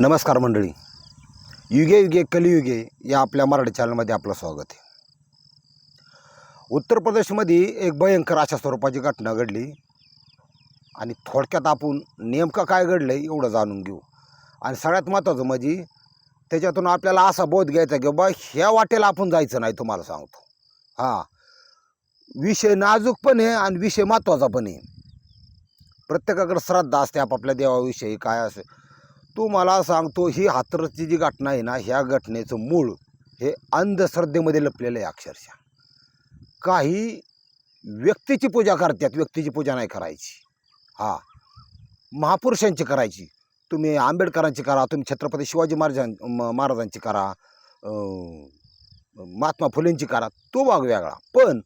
नमस्कार मंडळी. युगे युगे कलियुगे या आपल्या मराठी चॅनलमध्ये आपलं स्वागत आहे. उत्तर प्रदेशमध्ये एक भयंकर अशा स्वरूपाची घटना घडली. आणि थोडक्यात आपण नेमकं काय घडलं आहे एवढं जाणून घेऊ. आणि सगळ्यात महत्त्वाचं म्हणजे त्याच्यातून आपल्याला असा बोध घ्यायचा की बा ह्या वाटेला आपण जायचं नाही तुम्हाला सांगतो. हां. विषय नाजूक पण आहे आणि विषय महत्त्वाचा पण आहे. प्रत्येकाकडे श्रद्धा असते आपापल्या देवाविषयी काय असेल. तू मला सांगतो ही हातरची जी घटना आहे ना ह्या घटनेचं मूळ हे अंधश्रद्धेमध्ये लपलेलं आहे अक्षरशः. काही व्यक्तीची पूजा करतात व्यक्तीची पूजा नाही करायची. हा. महापुरुषांची करायची. तुम्ही आंबेडकरांची करा तुम्ही छत्रपती शिवाजी महाराजां म- महाराजांची करा महात्मा फुलेंची करा तो भाग वेगळा. पण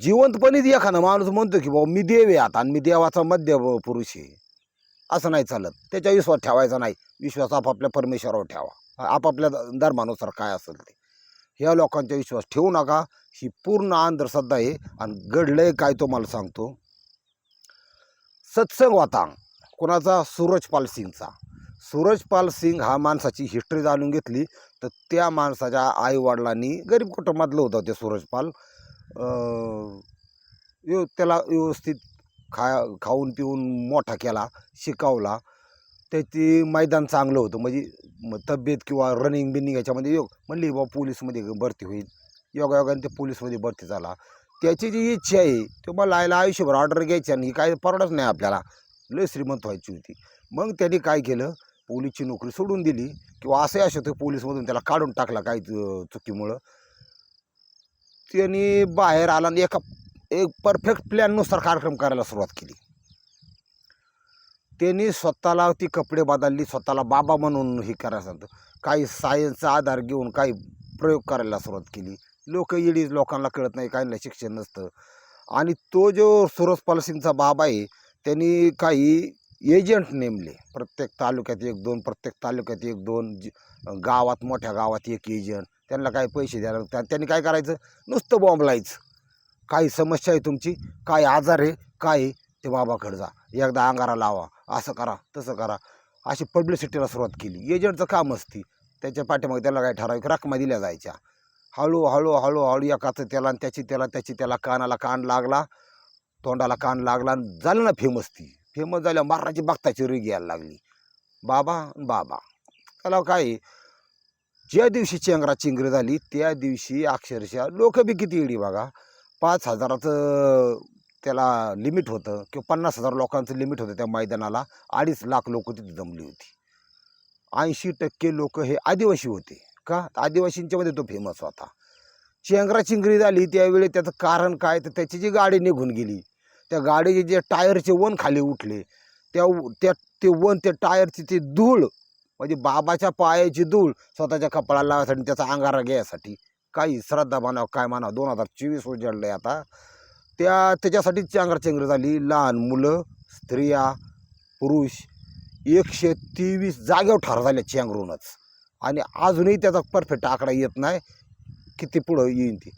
जिवंतपणीच एखादा माणूस म्हणतो की बाबा मी देव आहे आता आणि मी देवाचा मध्य पुरुष आहे. असं नाही चालत. त्याच्या विश्वास ठेवायचा नाही. विश्वास आपापल्या परमेश्वरावर ठेवा. आपापल्या धर्मानुसार काय असेल ते. ह्या लोकांचा विश्वास ठेवू नका. ही पूर्ण अंधश्रद्धा आहे आणि घडलंय काय तो मला सांगतो. सत्संग वातांग. कोणाचा? सूरजपाल सिंगचा. सूरजपाल सिंग हा माणसाची हिस्ट्री जाणून घेतली. तर त्या माणसाच्या आईवडिलांनी गरीब कुटुंबातलं होतं ते सूरजपाल. व्यव त्याला व्यवस्थित खा खाऊन पिऊन मोठा केला शिकवला. त्याची मैदान चांगलं होतं. म्हणजे म- तब्येत किंवा रनिंग बिनिंग याच्यामध्ये योग म्हणली बा पोलीसमध्ये भरती होईल. योगायोगाने ते पोलीसमध्ये भरती झाला. त्याची जी इच्छा आहे तो मला लायला आयुष्यभर ऑर्डर घ्यायची आणि ही काय परवडच नाही आपल्याला. लय श्रीमंत व्हायची होती. मग त्यांनी काय केलं? पोलीसची नोकरी सोडून दिली किंवा असंही असं ते पोलीसमधून त्याला काढून टाकला काही चुकीमुळं. त्यांनी बाहेर आला आणि एका एक परफेक्ट प्लॅननुसार कार्यक्रम करायला सुरुवात केली. त्यांनी स्वतःला ती कपडे बदलली स्वतःला बाबा म्हणून हे करायला सांगतं. काही सायन्सचा आधार घेऊन काही प्रयोग करायला सुरुवात केली. लोक येडीच लोकांना कळत नाही काही नाही शिक्षण नसतं. आणि तो जो सुरजपाल सिंगचा बाबा आहे त्यांनी काही एजंट नेमले. प्रत्येक तालुक्यात एक दोन प्रत्येक तालुक्यात एक दोन गावात मोठ्या गावात एक एजंट त्यांना काही पैसे द्यायला त्यांनी काय करायचं? नुसतं बॉम्ब लायचं. काही समस्या आहे तुमची? काय आजार आहे? काय आहे, ते बाबाकडे जा. एकदा अंगारा लावा. असं करा तसं करा. अशी पब्लिसिटीला सुरुवात केली. एजंटचं काम असते. त्याच्या पाठीमागे त्याला काय ठराविक रकमा दिल्या जायच्या. हळू हळू हळू हळू एकाचं त्याला आणि त्याची त्याला त्याची त्याला कानाला कान लागला. तोंडाला कान लागला आणि झालं ना फेमस ती. फेमस झाल्या महाराजी बघताची रीग यायला लागली. बाबा आणि बाबा. त्याला काय ज्या दिवशी चेंगरा चिंगरी झाली त्या दिवशी अक्षरशः लोक बी किती येडी बघा. पाच हजाराचं त्याला लिमिट होतं किंवा पन्नास हजार लोकांचं लिमिट होतं त्या मैदानाला. अडीच लाख लोक तिथे जमली होती. ऐंशी टक्के लोक हे आदिवासी होते. का? आदिवासींच्यामध्ये तो फेमस होता. चेंगरा चिंगरी झाली त्यावेळी त्याचं कारण काय? तर त्याची जी गाडी निघून गेली त्या गाडीचे जे टायरचे वन खाली उठले त्या त्या ते वन त्या टायरची ती धूळ म्हणजे बाबाच्या पायाची धूळ स्वतःच्या कपाळाला लावायसाठी त्याचा अंगारा घ्यायसाठी काही श्रद्धा मानावं काय मानाव दोन हजार चोवीस उजडलं आहे आता. त्या त्याच्यासाठी चेंगराचेंगरी झाली. लहान मुलं स्त्रिया पुरुष एकशे तेवीस जागेवर ठार झाल्या चेंगरूनच. आणि अजूनही त्याचा परफेक्ट आकडा येत नाही. किती पुढं येईन ती.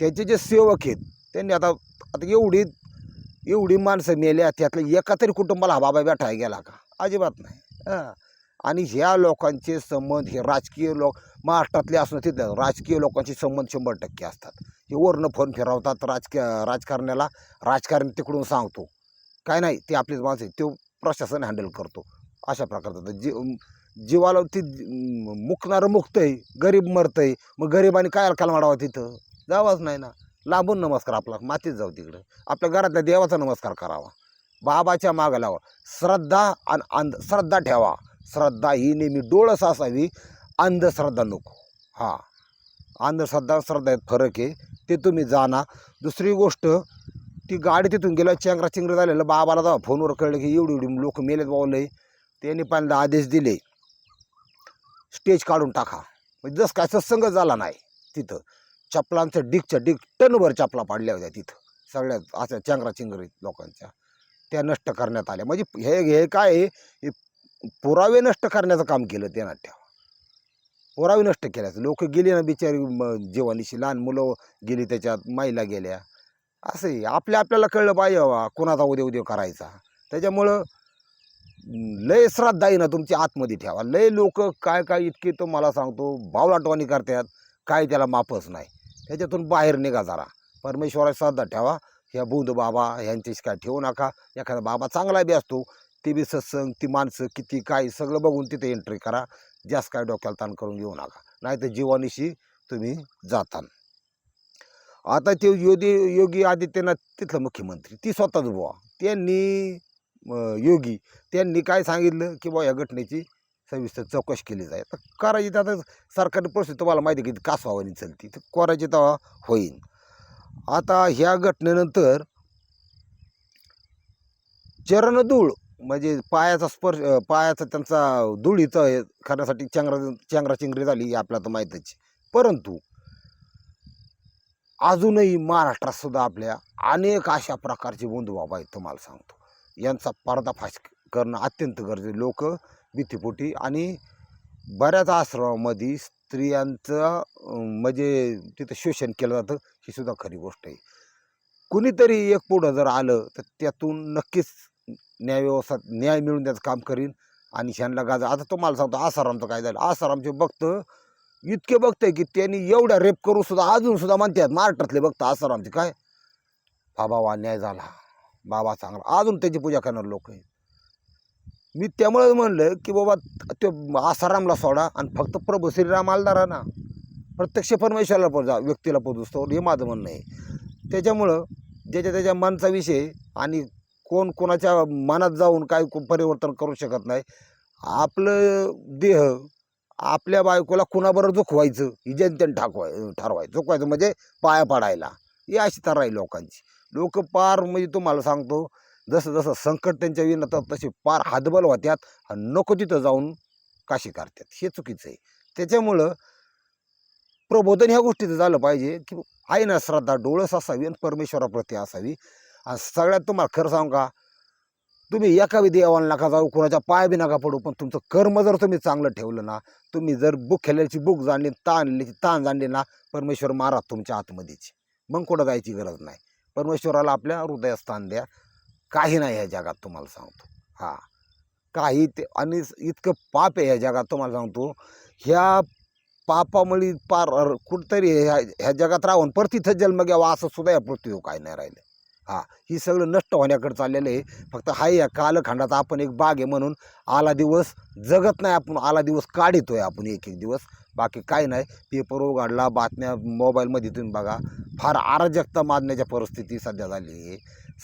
त्याचे जे सेवक आहेत त्यांनी आता आता एवढी एवढी माणसं मेल्या त्यातल्या एका तरी कुटुंबाला हा बाबा बैठाय गेला का? अजिबात नाही. हां. आणि ह्या लोकांचे संबंध हे राजकीय लोक महाराष्ट्रातले असणं तिथं राजकीय लोकांशी संबंध शंभर टक्के असतात. हे वरनं फोन फिरवतात राजकीय राजकारण्याला राजकारण तिकडून सांगतो. काय नाही ते आपलीच माणसं आहे तो प्रशासन हँडल करतो. अशा प्रकारचं. जी जीवाला ती मुकणारं मुकतंय गरीब मरतंय मग गरीबाने काय अडकायला माडावा तिथं? जावाच नाही ना. लांबून नमस्कार आपला मातीत जाऊ तिकडं. आपल्या घरातल्या देवाचा नमस्कार करावा. बाबाच्या मागं लावा. श्रद्धा आणि अंध श्रद्धा ठेवा. श्रद्धा ही नेहमी डोळस असावी. अंधश्रद्धा नको. हां. अंधश्रद्धा श्रद्धा आहेत फरक आहे ते तुम्ही जाणा. दुसरी गोष्ट ती गाडी तिथून गेला चेंगरा चिंगरा झालेलं बाबाला जेव्हा फोनवर कळलं की एवढी एवढी लोक मेलेत बावले त्यांनी पहिल्यांदा आदेश दिले स्टेज काढून टाका. म्हणजे जसं काय सत्संग झाला नाही तिथं. चपलांचं डिगच्या डिग टनभर चपला पाडल्या होत्या तिथं. सगळ्यात अशा चेंगरा चिंगरी लोकांच्या. त्या नष्ट करण्यात आल्या. म्हणजे हे हे काय आहे, हे पुरावे नष्ट करण्याचं काम केलं त्या नाट्या पुरावे नष्ट केल्याचं लोक गेली ना बिचारी जेवणीशी लहान मुलं गेली त्याच्यात महिला गेल्या. असं आहे आपल्या आपल्याला कळलं पाहिजे बाबा कोणाचा उद्या उद्या करायचा. त्याच्यामुळं लय श्रद्धा आहे ना तुमची आतमध्ये ठेवा. लय लोक काय काय इतके तो मला सांगतो बावलाटवाणी करतात. काय त्याला माफच नाही. त्याच्यातून बाहेर निघा जरा. परमेश्वरा श्रद्धा ठेवा. ह्या बुध बाबा ह्यांच्याशी काय ठेवू नका. एखादा बाबा चांगला बी असतो. ते बी सत्संग ती माणसं किती काय सगळं बघून तिथे एंट्री करा. जास्त काय डोक्याला ताण करून घेऊ नका. नाही तर जीवानिशी तुम्ही जातान. आता ते योगी योगी आदित्यनाथ तिथलं मुख्यमंत्री ती स्वतःच बुवा. त्यांनी योगी त्यांनी काय सांगितलं की बुवा या घटनेची सविस्तर चौकशी केली जाईल. तर करायची तर आता सरकारची परिस्थिती तुम्हाला माहिती आहे की कासवावानी चलती. तर करायची तेव्हा होईल आता ह्या घटनेनंतर चरणधूळ म्हणजे पायाचा स्पर्श पायाचा त्यांचा धूळ इथं करण्यासाठी चंगरा चिंगरी झाली ही आपल्याला तर माहीतच परंतु अजूनही महाराष्ट्रात सुद्धा आपल्या अनेक अशा प्रकारचे बाबा आहेत तुम्हाला सांगतो. यांचा पर्दाफाश करणं अत्यंत गरजेचं लोक भीतीपोटी आणि बऱ्याच आश्रमामध्ये स्त्रियांचं म्हणजे तिथं शोषण केलं जातं ही सुद्धा खरी गोष्ट आहे. कुणीतरी एक पुढं जर आलं तर त्यातून नक्कीच न्यायव्यवस्था न्याय मिळून त्याचं काम करीन. आणि ह्यांना गाजा. आता तो मला सांगतो आसारामचं काय झालं? आसारामचे बघतं इतके बघतंय की त्यांनी एवढ्या रेप करून सुद्धा अजून सुद्धा म्हणतात महाराष्ट्रातले बघतं आसारामचे. काय? बाबा वा न्याय झाला. बाबा चांगला. अजून त्याची पूजा करणारे लोक आहेत. मी त्यामुळे म्हणलं की बाबा तो आसारामला सोडा आणि फक्त प्रभू श्रीराम आलदार ना. प्रत्यक्ष परमेश्वराला पोजा व्यक्तीला पोचतो हे माझं म्हणणं आहे. त्याच्यामुळं ज्याच्या त्याच्या मनचा विषय आणि कोण कोणाच्या मनात जाऊन काय परिवर्तन करू शकत नाही. आपलं देह आपल्या बायकोला कुणाबरोबर झुकवायचं ही जनतेने ठाकवाय ठरवायचं. जोखवायचं म्हणजे पाया पाडायला. ही अशी तर आहे लोकांची. लोक पार म्हणजे तुम्हाला सांगतो जसं जसं संकट त्यांच्या विनतात तसे पार हातबल होत्यात आणि नको तिथं जाऊन काशी करतात. हे चुकीचं आहे. त्याच्यामुळं प्रबोधन ह्या गोष्टीचं झालं पाहिजे की आहे ना श्रद्धा डोळस असावी आणि परमेश्वराप्रती असावी. आणि सगळ्यात तुम्हाला खरं सांगू का? तुम्ही एका बी देवाला नका जाऊ कोणाच्या पाय बी नका पडू पण तुमचं कर्म जर तुम्ही चांगलं ठेवलं ना तुम्ही जर बुक खेळल्याची बुक जाणली ताण आणल्याची ताण जाणली ना परमेश्वर मारा तुमच्या आतमध्येच. मग कुठं जायची गरज नाही. परमेश्वराला आपल्या हृदयात स्थान द्या. काही नाही ह्या जगात तुम्हाला सांगतो. हां. काही ते आणि इतकं पाप आहे ह्या जगात तुम्हाला सांगतो. ह्या पापामुळे पार कुठंतरी ह्या ह्या जगात राहून परत तिथं जन्म घ्यावा असं सुद्धा या पृथ्वीवर काय नाही राहिलं. हा ही सगळं नष्ट होण्याकडे चाललेलं आहे. फक्त हाय या कालखंडाचा आपण एक बाग आहे म्हणून आला दिवस जगत नाही आपण आला दिवस काढितोय आपण एक एक दिवस. बाकी काय नाही पेपर उघडला बातम्या मोबाईलमध्ये तुम्ही बघा. फार अराजकता माजण्याच्या परिस्थिती सध्या झाली आहे.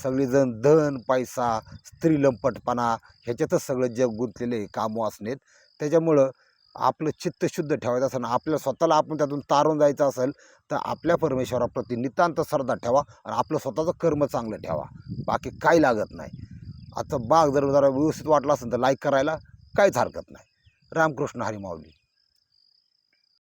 सगळेजण धन पैसा स्त्री लंपटपणा ह्याच्यातच सगळं जग गुंतलेले आहे काम वासनेत त्याच्यामुळं आपलं चित्त शुद्ध ठेवायचं असेल आपल्या स्वतःला आपण त्यातून तारून जायचं असेल तर आपल्या परमेश्वराप्रती नितांत श्रद्धा ठेवा आणि आपलं स्वतःचं कर्म चांगलं ठेवा. बाकी काही लागत नाही. आता बाग जर जरा व्यवस्थित वाटला असेल तर लाईक करायला काहीच हरकत नाही. रामकृष्ण हरी माऊली.